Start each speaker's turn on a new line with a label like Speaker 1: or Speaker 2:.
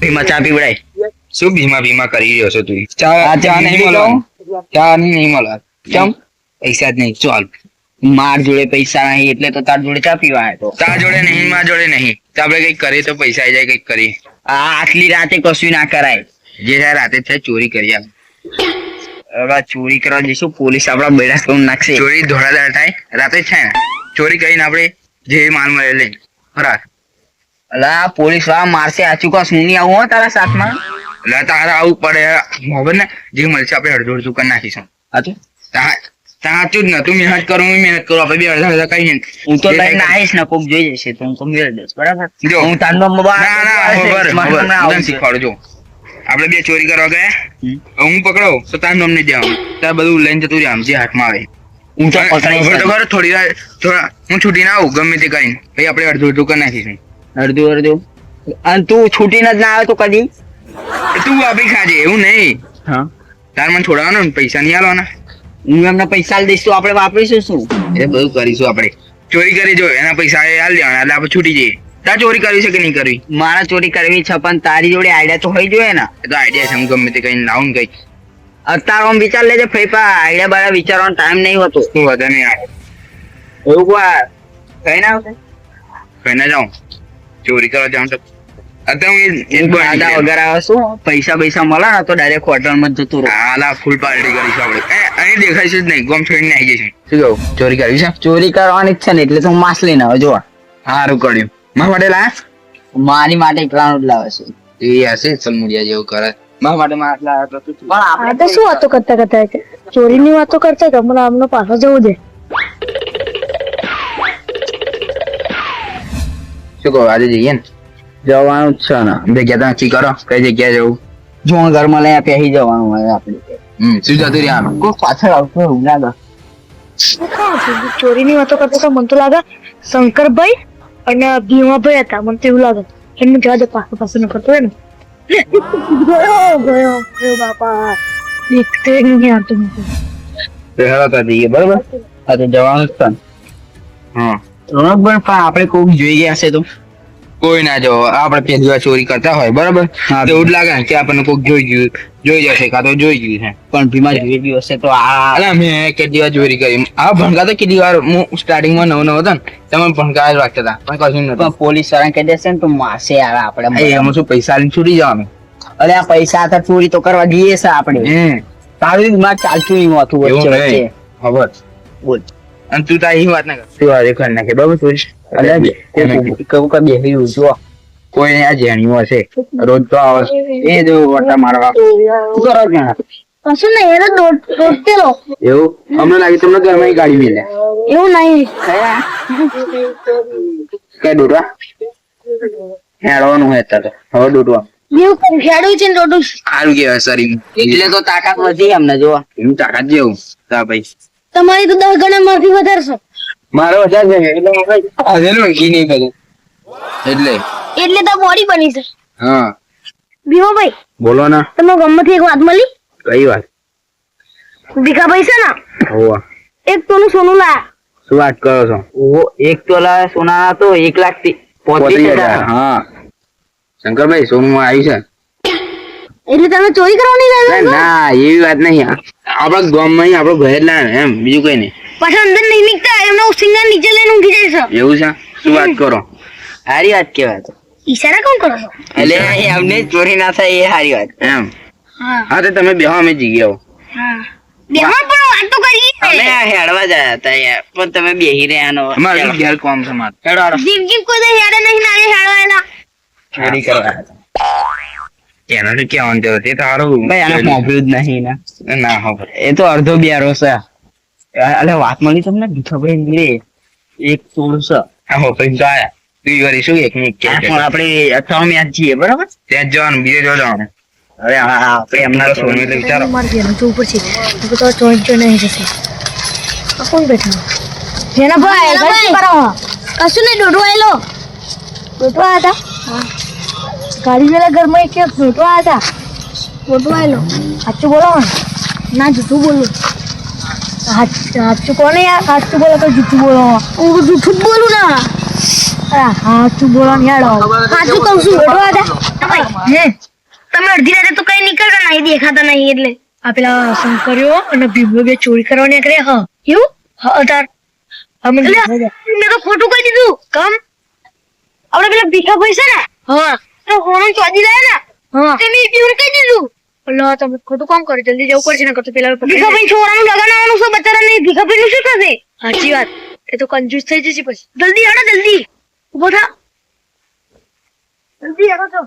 Speaker 1: ભીમા ચા પીવડાય
Speaker 2: શું ભીમા ભીમા કરી રહ્યો છો તું? ચા ચા નહીં મળો ચા નહીં મળો કેમ પૈસા જ નહીં. ચાલ.
Speaker 1: માર જોડે પૈસા નહીં એટલે તો તાર જોડે ચા પીવા આવ્યો
Speaker 2: તાર જોડે નહીં માર જોડે નહીં. તો આપડે કંઈક કરીએ તો પૈસા આવી જાય કંઈક કરી
Speaker 1: આ આટલી રાતે કશું ના કરાય.
Speaker 2: જે રાતે થાય ચોરી કરી
Speaker 1: હવે ચોરી કરવા જઈશું પોલીસ આપડા બેડા નાખશે.
Speaker 2: ચોરી ધોળાધાર થાય રાતે છે ને. ચોરી કરીને આપડે જે માલ મળે લઈ રાખ
Speaker 1: અલા પોલીસવાળા મારશે આચું કા નહીં આવું હો તારા સાથમાં?
Speaker 2: એટલે તારે આવું પડે. ખબર ને? જે મળશે આપણે અડધું અડધું કરી નાખીશું.
Speaker 1: હાચું
Speaker 2: તા- સાચું જ ને. તું મહેનત કરું હું મહેનત કરું. આપણે બે અડધા અડધા કઈ
Speaker 1: હું તો લઈને આવીશ ને કોક જોઈ જશે તો હું તો મેળ દઈશ. બરાબર?
Speaker 2: જો.
Speaker 1: હું તારનો મોબાઈલ
Speaker 2: શીખવાડું જો. આપણે બે ચોરી કરવા ગયા. હું પકડો તો તાર નામ નહીં દેવાનું. ત્યાં બધું લઈને જતું રહ્યા જે હાથમાં આવે.
Speaker 1: હું તો
Speaker 2: તો થોડી વાર થોડા હું છૂટી ના આવું ગમે તે કરીને. ભાઈ આપણે અડધું અડધું કરી નાખીશું.
Speaker 1: અડધું અડધું. અને તું છૂટીને જ ના આવે તો કદી?
Speaker 2: તું આપી ખાજે એવું નહીં.
Speaker 1: હા.
Speaker 2: તાર મને છોડાવવાનો ને પૈસા નહીં આલવાના.
Speaker 1: હું એમને પૈસા દઈશ તો આપણે વાપરીશું શું?
Speaker 2: એ બધું કરીશું આપણે. ચોરી કરી જો એના પૈસા એ આલ દેવાના એટલે આપણે છૂટી જઈએ. તાર ચોરી કરવી છે કે નહીં કરવી?
Speaker 1: મારા ચોરી કરવી છે પણ તારી જોડે આઈડિયા તો હોય જોઈએ ને.
Speaker 2: તો આઈડિયા છે હું ગમે તે કઈ લાવું કઈ
Speaker 1: અત્યારે આમ વિચાર લેજે ફઈપા આઈડિયા બારા વિચારવાનો ટાઈમ નહીં હોતો.
Speaker 2: શું વધે નહીં આવે.
Speaker 1: એવું કોઈ કઈ ના આવશે?
Speaker 2: કઈ ના જાઉં. ચોરી કરવા જાઉં તો. અત્યારે.
Speaker 1: વગર આવે શું? પૈસા પૈસા મળે ને તો ડાયરેક્ટ હોટલમાં જ જતું રહો.
Speaker 2: હાલા ફૂલ પાર્ટી કરીશું આપણે. અહીં દેખાય છે જ નહીં. ગમ છોડીને આવી જઈશું શું કહું? ચોરી કરવી છે?
Speaker 1: ચોરી કરવાની જ છે ને એટલે તો હું માસ લઈને આવે જોવા
Speaker 2: સારું કર્યું. મારા માટે લાયા?
Speaker 1: મારી માટે પ્લાન લાવે છે.
Speaker 2: એ હશે સલમુડિયા જેવું કરે. મારા માટે મારા આટલા આટલા તો.
Speaker 1: પણ
Speaker 3: આ તો શું વાતો કરતા કરતા છે ચોરીની વાતો કરતા મને આમનો પાછો જવું દે
Speaker 2: શું કહો આજે જઈએ ને?
Speaker 1: જવાનું જ છે ને.
Speaker 2: જગ્યા તો નક્કી કરો કઈ જગ્યાએ જવું?
Speaker 1: જો ઘરમાં લઈને પહેરી જવાનું હોય આપણે.
Speaker 2: હમ શું જતું રહ્યા
Speaker 1: કોઈ પાછળ આવતું એવું લાગે?
Speaker 3: ચોરીની વાતો કરતા તો મને તો લાગે શંકરભાઈ અને ભીમાભાઈ હતા. મને તો એવું લાગે. એમને જવા દે પાછો પાછું ન કરતો હોય ને. ગયો ગયો ગયો બાપા. દેખતે નહીં આવતો મને.
Speaker 2: તો જઈએ બરોબર?
Speaker 1: આ તો જવાનું
Speaker 2: હા.
Speaker 1: રોનકભાઈ પણ આપણે કોક જોઈ ગયા છે તો?
Speaker 2: કોઈ ના જો આપણે પહેલી વાર ચોરી કરતા હોય બરાબર? એવું જ લાગે ને કે આપણને કોઈક જોઈ ગયું જોઈ જશે કાં તો જોઈ ગયું છે.
Speaker 1: પણ ભીમા જોઈ ગયું હશે તો આ
Speaker 2: અલા મેં કેટલી વાર ચોરી કરી. આ ભણકા તો કેટલી વાર હું સ્ટાર્ટિંગમાં નવો નવો હતો ને તમે ભણકા જ વાગતા હતા. પણ કશું નતું
Speaker 1: પોલીસવાળા કહી દેશે ને તો માસે યાર આપણે
Speaker 2: એમાં શું પૈસા લઈને છૂટી જવાનું?
Speaker 1: અરે આ પૈસા હતા ચોરી તો કરવા જઈએ છે આપણે. તારું દિમાગ ચાલતું નહીં હોતું વચ્ચે વચ્ચે.
Speaker 2: ખબર
Speaker 1: બોલ.
Speaker 2: અને તું તારી વાત ના કર. તું આજે કરી નાખે બરાબર
Speaker 1: કે બેસી રહ્યું જો.
Speaker 2: કોઈ આ જેણીઓ હશે. રોજ તો આવે છે. એ જો વટા મારવા. શું કરો ત્યાં
Speaker 3: કશું નહીં એને દોડતેલો
Speaker 2: એવું? અમને લાગે તમને ઘરમાં ગાડી મિલે.
Speaker 3: એવું નહીં.
Speaker 2: કઈ દોડવા? હેડવાનું હોય અત્યારે તો. હવે દોડવા. સારું કેવાય શરીર.
Speaker 1: એટલે તો તાકાત વધી એમને જોવા
Speaker 2: એનું તાકાત જેવું. તા ભાઈ.
Speaker 3: તમારી તો દસ ગણા મારથી વધારે છે
Speaker 2: મારો વધારે છે એટલે ભાઈ આજેનું ઘી નહીં બધું એટલે.
Speaker 3: એટલે તો બોડી બની છે
Speaker 2: હા.
Speaker 3: ભીમાભાઈ
Speaker 2: બોલો ના.
Speaker 3: તમે ગમમાંથી એક વાત મળી?
Speaker 2: કઈ વાત?
Speaker 3: ભીખાભાઈ છે ને?
Speaker 2: હોવા.
Speaker 3: એક તોનું સોનું લાયા.
Speaker 2: શું વાત કરો છો?
Speaker 1: ઓ એક તોલા સોના તો એક લાખથી પોત્રીસ હજાર.
Speaker 2: હજાર, હા. શંકરભાઈ સોનું આવ્યું છે?
Speaker 3: એટલે તમે ચોરી કરવા
Speaker 2: નહીં
Speaker 3: ગયા
Speaker 2: ના એવી વાત નહીં. આપણા ગામમાં આપણો ઘરે જ લાવે એમ બીજું કઈ નહીં.
Speaker 3: પાછા અંદર નહીં નીકળતા એમનો સિંગર નીચે લઈને ઊંઘી જાય છે.
Speaker 2: એવું છે? શું વાત કરો?
Speaker 1: સારી વાત કેવાય તો.
Speaker 3: ઈશારા કોણ કરો છો?
Speaker 1: એટલે અમને ચોરી ના થાય એ સારી વાત
Speaker 2: એમ.
Speaker 3: હા.
Speaker 2: તો તમે બેહો અમે જી ગયા
Speaker 3: હા. બેમાં પણ વાત તો કરી
Speaker 1: અમે હેડવા જાય હતા યાર પણ તમે બેહી રહ્યા નો.
Speaker 2: અમારું ઘેર કોમ છે મારે?
Speaker 1: હેડો.
Speaker 3: જીવ જીવ કોઈ તો હેડે નહીં નાલે હેડવાયેલા
Speaker 1: ચોરી કરવા હતા.
Speaker 2: એનો તો કહેવાનું છે તે તો સારું
Speaker 1: ભાઈ આને મોકલ્યું જ નહીં ને.
Speaker 2: ના હો
Speaker 1: એ તો અડધો બિયારો છે. અલે વાત મળી તમને? ભીખાભાઈ મિલે એક તોડ છે.
Speaker 2: હા હો ભાઈ તો આયા તું વળી શું એક કે
Speaker 1: પણ આપણે અઠાવન યાદ છીએ બરાબર?
Speaker 2: ત્યાં જ જવાનું બીજે જો જવાનું.
Speaker 1: અરે આ- આ આપણે એમના
Speaker 2: સોનું એટલે વિચારો.
Speaker 3: મારે ઘેર ઉપર છે. તો તો ચોઈ ચોઈ નહીં જશે. આ કોણ બેઠું? જેના ભાઈ કશું નહીં દોડવા આવેલો હતા ગાડી વેલા ઘરમાં એક એક દોડવા હતા ફોટો આવેલો સાચું બોલો ના. જૂઠું બોલું. સાચું કોને યાર? સાચું બોલો તો જૂઠું બોલો. હું જૂઠું જ બોલું ના. સાચું બોલો ને હેડો સાચું કહું છું બેઠો હતા હે? તમે અડધી રાતે તો કઈ નીકળતા નહીં દેખાતા નહીં એટલે. આ પેલા શંકર્યો અને ભીમો બે ચોરી કરવા નીકળે હા. એવું? હા અતાર. મેં તો ખોટું કહી દીધું. કામ? આપણે પેલા ભીખા ભાઈ છે ને? હા. તો હોનું ચોજી લાયા ને? હા. પીવર કહી દીધું. અલ્લા તમે ખોટું કામ કરો જલ્દી જવું પડશે ને કરતો પેલા ભીખા ભાઈ છોરાનું લગન આવવાનું છે બચારા નહીં. ભીખા ભાઈ નું શું થશે? સાચી વાત. એ તો કંજૂસ થઈ જશે પછી. જલ્દી હેડો જલ્દી. ઊભો થા. જલ્દી હેડો તો.